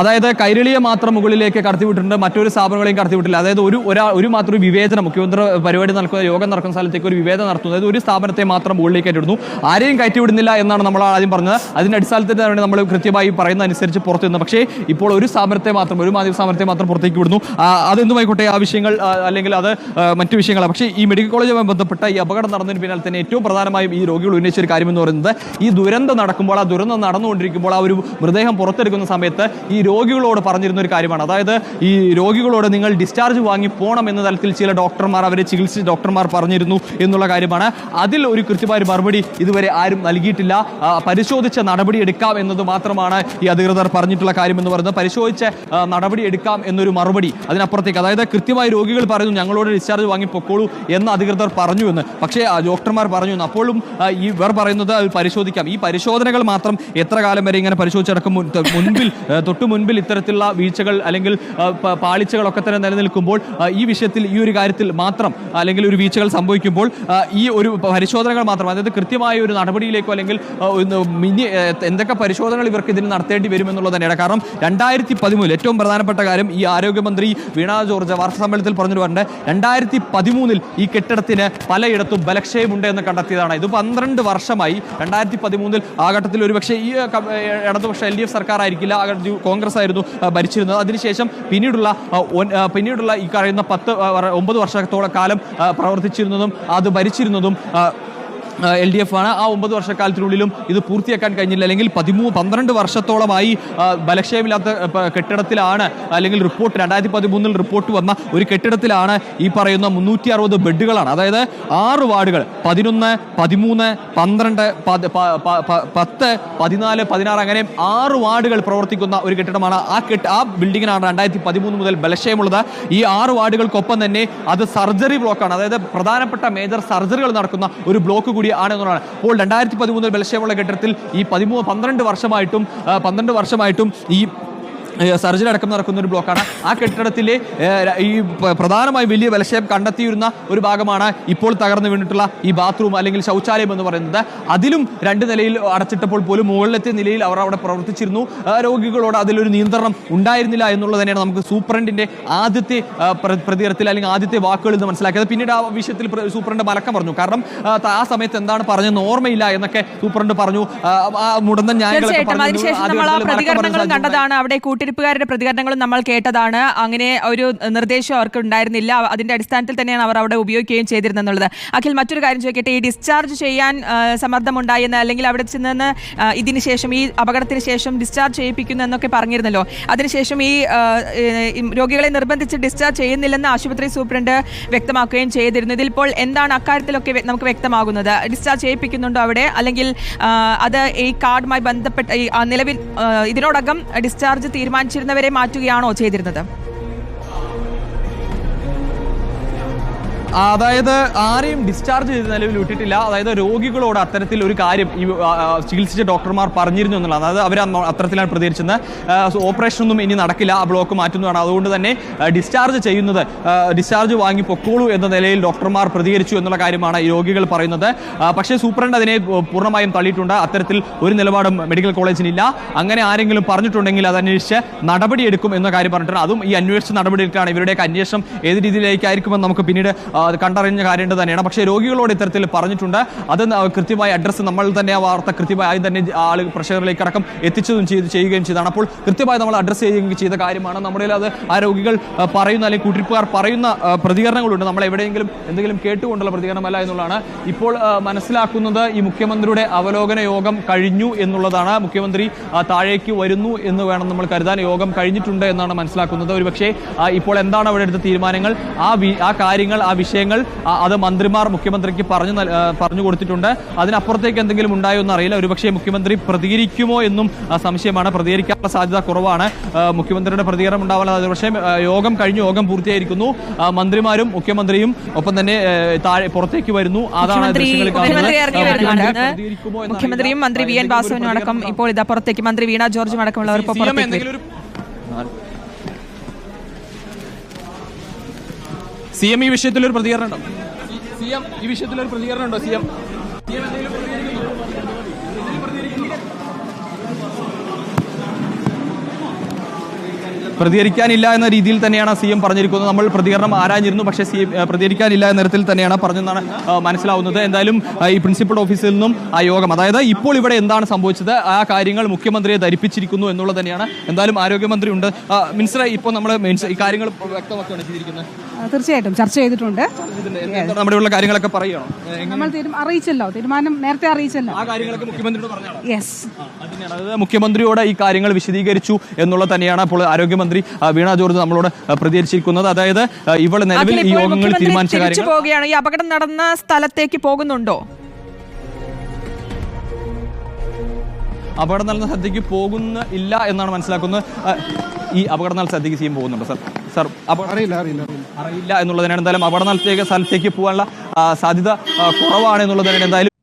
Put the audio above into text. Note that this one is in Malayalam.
അതായത് കൈരളിയെ മാത്രം മുകളിലേക്ക് കടത്തിവിട്ടിട്ടുണ്ട് മറ്റൊരു സ്ഥാപനങ്ങളെയും കടത്തിവിട്ടില്ല. അതായത് ഒരു ഒരാ ഒരു മാത്രം ഒരു വിവേചനം മുഖ്യമന്ത്രി പരിപാടി നടക്കുന്ന യോഗം നടക്കുന്ന സ്ഥലത്തേക്ക് ഒരു വിവേചനം നടത്തുന്നത് അതായത് ഒരു സ്ഥാപനത്തെ മാത്രം മുകളിലേക്ക് കയറ്റിവിടുന്നു. ആരെയും കയറ്റിവിടുന്നില്ല എന്നാണ് നമ്മൾ ആദ്യം പറഞ്ഞത്. അതിന്റെ അടിസ്ഥാനത്തിൽ തന്നെ നമ്മൾ കൃത്യമായി പറയുന്ന അനുസരിച്ച് പുറത്തു നിന്ന്. പക്ഷേ ഇപ്പോൾ ഒരു സ്ഥാപനത്തെ മാത്രം ഒരു മാധ്യമ സ്ഥാപനത്തെ മാത്രം പുറത്തേക്ക് വിടുന്നു. അതെന്തുമായിക്കോട്ടെ ആ വിഷയങ്ങൾ അല്ലെങ്കിൽ അത് മറ്റു വിഷയങ്ങളാണ്. പക്ഷേ ഈ മെഡിക്കൽ കോളേജുമായി ബന്ധപ്പെട്ട ഈ അപകടം നടന്നതിന് പിന്നാലെ തന്നെ ഏറ്റവും പ്രധാനമായും ഈ രോഗികൾ ഉന്നയിച്ച ഒരു കാര്യം എന്ന് പറയുന്നത് ഈ ദുരന്തം നടക്കുമ്പോൾ ആ ദുരന്തം നടന്നുകൊണ്ടിരിക്കുമ്പോൾ ആ ഒരു മൃതദേഹം പുറത്തെടുക്കുന്ന സമയത്ത് ഈ രോഗികളോട് പറഞ്ഞിരുന്ന ഒരു കാര്യമാണ്. അതായത് ഈ രോഗികളോട് നിങ്ങൾ ഡിസ്ചാർജ് വാങ്ങി പോകണം എന്ന തരത്തിൽ ചില ഡോക്ടർമാർ അവരെ ചികിത്സിച്ച ഡോക്ടർമാർ പറഞ്ഞിരുന്നു എന്നുള്ള കാര്യമാണ്. അതിൽ ഒരു കൃത്യമായ മറുപടി ഇതുവരെ ആരും നൽകിയിട്ടില്ല. പരിശോധിച്ച നടപടി എടുക്കാം എന്നത് മാത്രമാണ് ഈ അധികൃതർ പറഞ്ഞിട്ടുള്ള കാര്യം എന്ന് പറയുന്നത്. പരിശോധിച്ച് നടപടി എടുക്കാം എന്നൊരു മറുപടി അതിനപ്പുറത്തേക്ക്. അതായത് കൃത്യമായി രോഗികൾ പറയുന്നു ഞങ്ങളോട് ഡിസ്ചാർജ് വാങ്ങി പൊക്കോളൂ എന്ന് അധികൃതർ പറഞ്ഞു എന്ന്. പക്ഷേ ഡോക്ടർമാർ പറഞ്ഞു എന്ന്. അപ്പോഴും ഇവർ പറയുന്നത് പരിശോധിക്കാം. ഈ പരിശോധനകൾ മാത്രം എത്ര കാലം വരെ ഇങ്ങനെ പരിശോധിച്ചടക്കം മുൻ- മുൻപിൽ തൊട്ടു മുൻപിൽ ഇത്തരത്തിലുള്ള വീഴ്ചകൾ അല്ലെങ്കിൽ പാളിച്ചകളൊക്കെ തന്നെ നിലനിൽക്കുമ്പോൾ ഈ വിഷയത്തിൽ ഈ ഒരു കാര്യത്തിൽ മാത്രം അല്ലെങ്കിൽ ഒരു വീഴ്ചകൾ സംഭവിക്കുമ്പോൾ ഈ ഒരു പരിശോധനകൾ മാത്രം അതായത് കൃത്യമായ ഒരു നടപടിയിലേക്കോ അല്ലെങ്കിൽ മിനി എന്തൊക്കെ പരിശോധനകൾ ഇവർക്ക് ഇതിന് നടത്തേണ്ടി വരുമെന്നുള്ളത് തന്നെയാണ്. കാരണം രണ്ടായിരത്തി പതിമൂന്നിൽ ഏറ്റവും പ്രധാനപ്പെട്ട കാര്യം ഈ ആരോഗ്യമന്ത്രി വീണ ജോർജ് വാർത്താ സമ്മേളനത്തിൽ പറഞ്ഞു പറഞ്ഞിട്ട് രണ്ടായിരത്തി പതിമൂന്നിൽ ഈ കെട്ടിടത്തിന് പലയിടത്തും ബലക്ഷയമുണ്ട് എന്ന് കണ്ടെത്തിയതാണ്. ഇത് പന്ത്രണ്ട് വർഷമായി രണ്ടായിരത്തി പതിമൂന്നിൽ ആ ഘട്ടത്തിൽ ഒരുപക്ഷെ ഈ ഇടതുപക്ഷ എൽ ഡി എഫ് സർക്കാർ ആയിരിക്കില്ല ആ കോൺഗ്രസ് ആയിരുന്നു ആ, ഭരിച്ചിരുന്നത്. അതിനുശേഷം പിന്നീടുള്ള പിന്നീടുള്ള ഈ കഴിയുന്ന പത്ത് ഒമ്പത് വർഷത്തോളം കാലം പ്രവർത്തിച്ചിരുന്നതും അത് ഭരിച്ചിരുന്നതും എൽ ഡി എഫ് ആണ്. ആ ഒമ്പത് വർഷക്കാലത്തിനുള്ളിലും ഇത് പൂർത്തിയാക്കാൻ കഴിഞ്ഞില്ല. അല്ലെങ്കിൽ പതിമൂ പന്ത്രണ്ട് വർഷത്തോളമായി ബലക്ഷയമില്ലാത്ത കെട്ടിടത്തിലാണ് അല്ലെങ്കിൽ റിപ്പോർട്ട് രണ്ടായിരത്തി പതിമൂന്നിൽ റിപ്പോർട്ട് വന്ന ഒരു കെട്ടിടത്തിലാണ് ഈ പറയുന്ന മുന്നൂറ്റി അറുപത് ബെഡുകളാണ്. അതായത് ആറ് വാർഡുകൾ. പതിനൊന്ന് പതിമൂന്ന് പന്ത്രണ്ട് പത്ത് പതിനാല് പതിനാറ് അങ്ങനെ ആറ് വാർഡുകൾ പ്രവർത്തിക്കുന്ന ഒരു കെട്ടിടമാണ് ആ കെട്ട് ആ ബിൽഡിങ്ങിനാണ് രണ്ടായിരത്തി പതിമൂന്ന് മുതൽ ബലക്ഷയമുള്ളത്. ഈ ആറ് വാർഡുകൾക്കൊപ്പം തന്നെ അത് സർജറി ബ്ലോക്കാണ്. അതായത് പ്രധാനപ്പെട്ട മേജർ സർജറികൾ നടക്കുന്ന ഒരു ബ്ലോക്ക് കൂടി ആണ് എന്നുള്ളതാണ് അപ്പോൾ രണ്ടായിരത്തി പതിമൂന്നിൽ ബലക്ഷേമുള്ള കെട്ടിടത്തിൽ ഈ പതിമൂന്ന് പന്ത്രണ്ട് വർഷമായിട്ടും പന്ത്രണ്ട് വർഷമായിട്ടും ഈ സർജറി അടക്കം നടക്കുന്ന ഒരു ബ്ലോക്കാണ്. ആ കെട്ടിടത്തിലെ ഈ പ്രധാനമായും വലിയ ബലക്ഷയം കണ്ടെത്തിയിരുന്ന ഒരു ഭാഗമാണ് ഇപ്പോൾ തകർന്നു വീണിട്ടുള്ള ഈ ബാത്റൂം അല്ലെങ്കിൽ ശൗചാലയം എന്ന് പറയുന്നത്. അതിലും രണ്ട് നിലയിൽ അടച്ചിട്ടപ്പോൾ പോലും മുകളിലത്തെ നിലയിൽ അവർ അവിടെ പ്രവർത്തിച്ചിരുന്നു. രോഗികളോട് അതിലൊരു നിയന്ത്രണം ഉണ്ടായിരുന്നില്ല എന്നുള്ളത് തന്നെയാണ് നമുക്ക് സൂപ്രണ്ടിന്റെ ആദ്യത്തെ പ്രതികരത്തിൽ അല്ലെങ്കിൽ ആദ്യത്തെ വാക്കുകളിൽ നിന്ന് മനസ്സിലാക്കിയത്. പിന്നീട് ആ വിഷയത്തിൽ സൂപ്രണ്ട് മലക്കം പറഞ്ഞു. കാരണം ആ, സമയത്ത് എന്താണ് പറഞ്ഞത് ഓർമ്മയില്ല എന്നൊക്കെ സൂപ്രണ്ട് പറഞ്ഞു. ആ, ഞാൻ മുടന്തൻ ന്യായങ്ങളൊക്കെ. കണ്ടതാണ് അവിടെ കൂട്ടിരിപ്പുകാരുടെ പ്രതികരണങ്ങളും നമ്മൾ കേട്ടതാണ്. അങ്ങനെ ഒരു നിർദ്ദേശം അവർക്ക് ഉണ്ടായിരുന്നില്ല അതിന്റെ അടിസ്ഥാനത്തിൽ തന്നെയാണ് അവർ അവിടെ ഉപയോഗിക്കുകയും ചെയ്തിരുന്നെന്നുള്ളത്. അഖിൽ മറ്റൊരു കാര്യം ചോദിക്കട്ടെ. ഈ ഡിസ്ചാർജ് ചെയ്യാൻ സമ്മർദ്ദമുണ്ടായെന്ന് അല്ലെങ്കിൽ അവിടെ ചെന്ന് ഇതിന് ശേഷം ഈ അപകടത്തിന് ശേഷം ഡിസ്ചാർജ് ചെയ്യിപ്പിക്കുന്നു എന്നൊക്കെ പറഞ്ഞിരുന്നല്ലോ. അതിനുശേഷം ഈ രോഗികളെ നിർബന്ധിച്ച് ഡിസ്ചാർജ് ചെയ്യുന്നില്ലെന്ന് ആശുപത്രി സൂപ്രണ്ട് വ്യക്തമാക്കുകയും ചെയ്തിരുന്നു. ഇതിലിപ്പോൾ എന്താണ് അക്കാര്യത്തിലൊക്കെ നമുക്ക് വ്യക്തമാകുന്നത്? ഡിസ്ചാർജ് ചെയ്യിപ്പിക്കുന്നുണ്ടോ അവിടെ? അല്ലെങ്കിൽ അത് ഈ കാർഡുമായി ബന്ധപ്പെട്ട നിലവിൽ ഇതിനോടകം ഡിസ്ചാർജ് തീരുമാനിച്ചിരുന്നവരെ മാറ്റുകയാണോ ചെയ്തിരുന്നത്? അതായത് ആരെയും ഡിസ്ചാർജ് ചെയ്ത് നിലവിൽ വിട്ടിട്ടില്ല. അതായത് രോഗികളോട് അത്തരത്തിൽ ഒരു കാര്യം ഈ ചികിത്സിച്ച ഡോക്ടർമാർ പറഞ്ഞിരുന്നു എന്നുള്ളതാണ്. അതായത് അവർ അത്തരത്തിലാണ് പ്രതികരിച്ചത് ഓപ്പറേഷൻ ഒന്നും ഇനി നടക്കില്ല. ആ ബ്ലോക്ക് മാറ്റുന്നതാണ്. അതുകൊണ്ട് തന്നെ ഡിസ്ചാർജ് ചെയ്യുന്നത് ഡിസ്ചാർജ് വാങ്ങി പൊക്കോളൂ എന്ന നിലയിൽ ഡോക്ടർമാർ പ്രതികരിച്ചു എന്നുള്ള കാര്യമാണ് രോഗികൾ പറയുന്നത്. പക്ഷേ സൂപ്രണ്ട് അതിനെ പൂർണമായും തള്ളിയിട്ടുണ്ട്. അത്തരത്തിൽ ഒരു നിലപാടും മെഡിക്കൽ കോളേജിനില്ല അങ്ങനെ ആരെങ്കിലും പറഞ്ഞിട്ടുണ്ടെങ്കിൽ അത് അന്വേഷിച്ച് നടപടിയെടുക്കും എന്ന കാര്യം പറഞ്ഞിട്ടുണ്ട്. അതും ഈ അന്വേഷിച്ച നടപടിയെടുക്കാണ് ഇവരുടെയൊക്കെ അന്വേഷണം ഏത് രീതിയിലേക്കായിരിക്കുമെന്ന് നമുക്ക് പിന്നീട് കണ്ടറിഞ്ഞ കാര്യം തന്നെയാണ്. പക്ഷേ രോഗികളോട് ഇത്തരത്തിൽ പറഞ്ഞിട്ടുണ്ട്. അത് കൃത്യമായി അഡ്രസ്സ് നമ്മൾ തന്നെ ആ വാർത്ത കൃത്യമായി തന്നെ ആൾ പ്രഷറിലേക്ക് അടക്കം എത്തിച്ചതും ചെയ്ത് ചെയ്യുകയും ചെയ്താണ്. അപ്പോൾ കൃത്യമായി നമ്മൾ അഡ്രസ്സ് ചെയ്യുകയും ചെയ്ത കാര്യമാണ്. നമ്മുടെ അത് ആ രോഗികൾ പറയുന്ന അല്ലെങ്കിൽ കൂട്ടിരിപ്പുകാർ പറയുന്ന പ്രതികരണങ്ങളുണ്ട്. നമ്മൾ എവിടെയെങ്കിലും എന്തെങ്കിലും കേട്ടുകൊണ്ടുള്ള പ്രതികരണമല്ല എന്നുള്ളതാണ്. ഇപ്പോൾ മനസ്സിലാക്കുന്നത് ഈ മുഖ്യമന്ത്രിയുടെ അവലോകന യോഗം കഴിഞ്ഞു എന്നുള്ളതാണ്. മുഖ്യമന്ത്രി താഴേക്ക് വരുന്നു എന്ന് വേണം നമ്മൾ കരുതാൻ. യോഗം കഴിഞ്ഞിട്ടുണ്ട് എന്നാണ് മനസ്സിലാക്കുന്നത്. ഒരുപക്ഷേ ഇപ്പോൾ എന്താണ് അവിടെ എടുത്ത തീരുമാനങ്ങൾ? ആ ആ കാര്യങ്ങൾ ആ വിഷയങ്ങൾ ആ, അത് മന്ത്രിമാർ മുഖ്യമന്ത്രിക്ക് പറഞ്ഞു പറഞ്ഞു കൊടുത്തിട്ടുണ്ട്. അതിനപ്പുറത്തേക്ക് എന്തെങ്കിലും ഉണ്ടായോ എന്ന് അറിയില്ല. ഒരുപക്ഷേ മുഖ്യമന്ത്രി പ്രതികരിക്കുമോ എന്നും സംശയമാണ്. പ്രതികരിക്കാനുള്ള സാധ്യത കുറവാണ്. മുഖ്യമന്ത്രിയുടെ പ്രതികരണം ഉണ്ടാവാനുള്ള പക്ഷേ യോഗം കഴിഞ്ഞു യോഗം പൂർത്തിയായിരിക്കുന്നു. മന്ത്രിമാരും മുഖ്യമന്ത്രിയും ഒപ്പം തന്നെ താഴെ പുറത്തേക്ക് വരുന്നു. അതാണ് എന്നറിയില്ല. മുഖ്യമന്ത്രിയും മന്ത്രി വി എൻ വാസുവിനും അടക്കം ഇപ്പോൾ ഇതാ പുറത്തേക്ക് മന്ത്രി വീണ ജോർജും അടക്കമുള്ളവർ ഇപ്പോൾ പുറത്തേക്ക് സി എം ഈ വിഷയത്തിൽ ഒരു പ്രതികരണം ഉണ്ടോ? സി എം ഈ വിഷയത്തിൽ ഒരു പ്രതികരണം ഉണ്ടോ? സി എം പ്രതികരിക്കാനില്ല എന്ന രീതിയിൽ തന്നെയാണ് സി എം പറഞ്ഞിരിക്കുന്നത്. നമ്മൾ പ്രതികരണം ആരാഞ്ഞിരുന്നു പക്ഷേ സി പ്രതികരിക്കാനില്ല എന്ന തരത്തിൽ തന്നെയാണ് പറഞ്ഞെന്നാണ് മനസ്സിലാവുന്നത്. എന്തായാലും ഈ പ്രിൻസിപ്പൽ ഓഫീസിൽ നിന്നും ആ യോഗം അതായത് ഇപ്പോൾ ഇവിടെ എന്താണ് സംഭവിച്ചത് ആ കാര്യങ്ങൾ മുഖ്യമന്ത്രിയെ ധരിപ്പിച്ചിരിക്കുന്നു എന്നുള്ളത് തന്നെയാണ്. എന്തായാലും ആരോഗ്യമന്ത്രി ഉണ്ട് മിനിസ്റ്റർ ഇപ്പോൾ നമ്മൾ ഈ കാര്യങ്ങൾ വ്യക്തമാക്കുകയാണ് ചെയ്തിരിക്കുന്നത്. തീർച്ചയായിട്ടും. ചർച്ച ചെയ്തിട്ടുണ്ട്. നമ്മുടെ ഉള്ള കാര്യങ്ങളൊക്കെ പറയണം നമ്മൾ അറിയിച്ചല്ലോ. തീരുമാനം നേരത്തെ അറിയിച്ചല്ലോ. ആ കാര്യങ്ങളൊക്കെ മുഖ്യമന്ത്രിയോട് യെസ് മുഖ്യമന്ത്രിയോട് ഈ കാര്യങ്ങൾ വിശദീകരിച്ചു എന്നുള്ളത് തന്നെയാണ് അപ്പോൾ ആരോഗ്യമന്ത്രി ആ, വീണ ജോർജ് നമ്മളോട് പ്രതികരിച്ചിരിക്കുന്നത്. അതായത് ഇവിടെ ഇവൾ നിലവിൽ ഈ യോഗങ്ങൾ യോഗങ്ങളിൽ തീരുമാനിച്ച കാര്യങ്ങൾ പോവുകയാണ്. ഈ അപകടം നടന്ന സ്ഥലത്തേക്ക് പോകുന്നുണ്ടോ? അപകടം നടന്ന സ്ഥലത്തേക്ക് പോകുന്ന ഇല്ല എന്നാണ് മനസ്സിലാക്കുന്നത്. ഈ അപകടം നടന്ന സ്ഥലത്തേക്ക് ചെയ്യാൻ പോകുന്നുണ്ട് സർ? സർ അപകടം അറിയില്ല അറിയില്ല അറിയില്ല. എന്നുള്ളതിനാണ് എന്തായാലും അപകടം നടത്തിയ സ്ഥലത്തേക്ക് പോകാനുള്ള സാധ്യത കുറവാണ് എന്നുള്ളതിനാണ് എന്തായാലും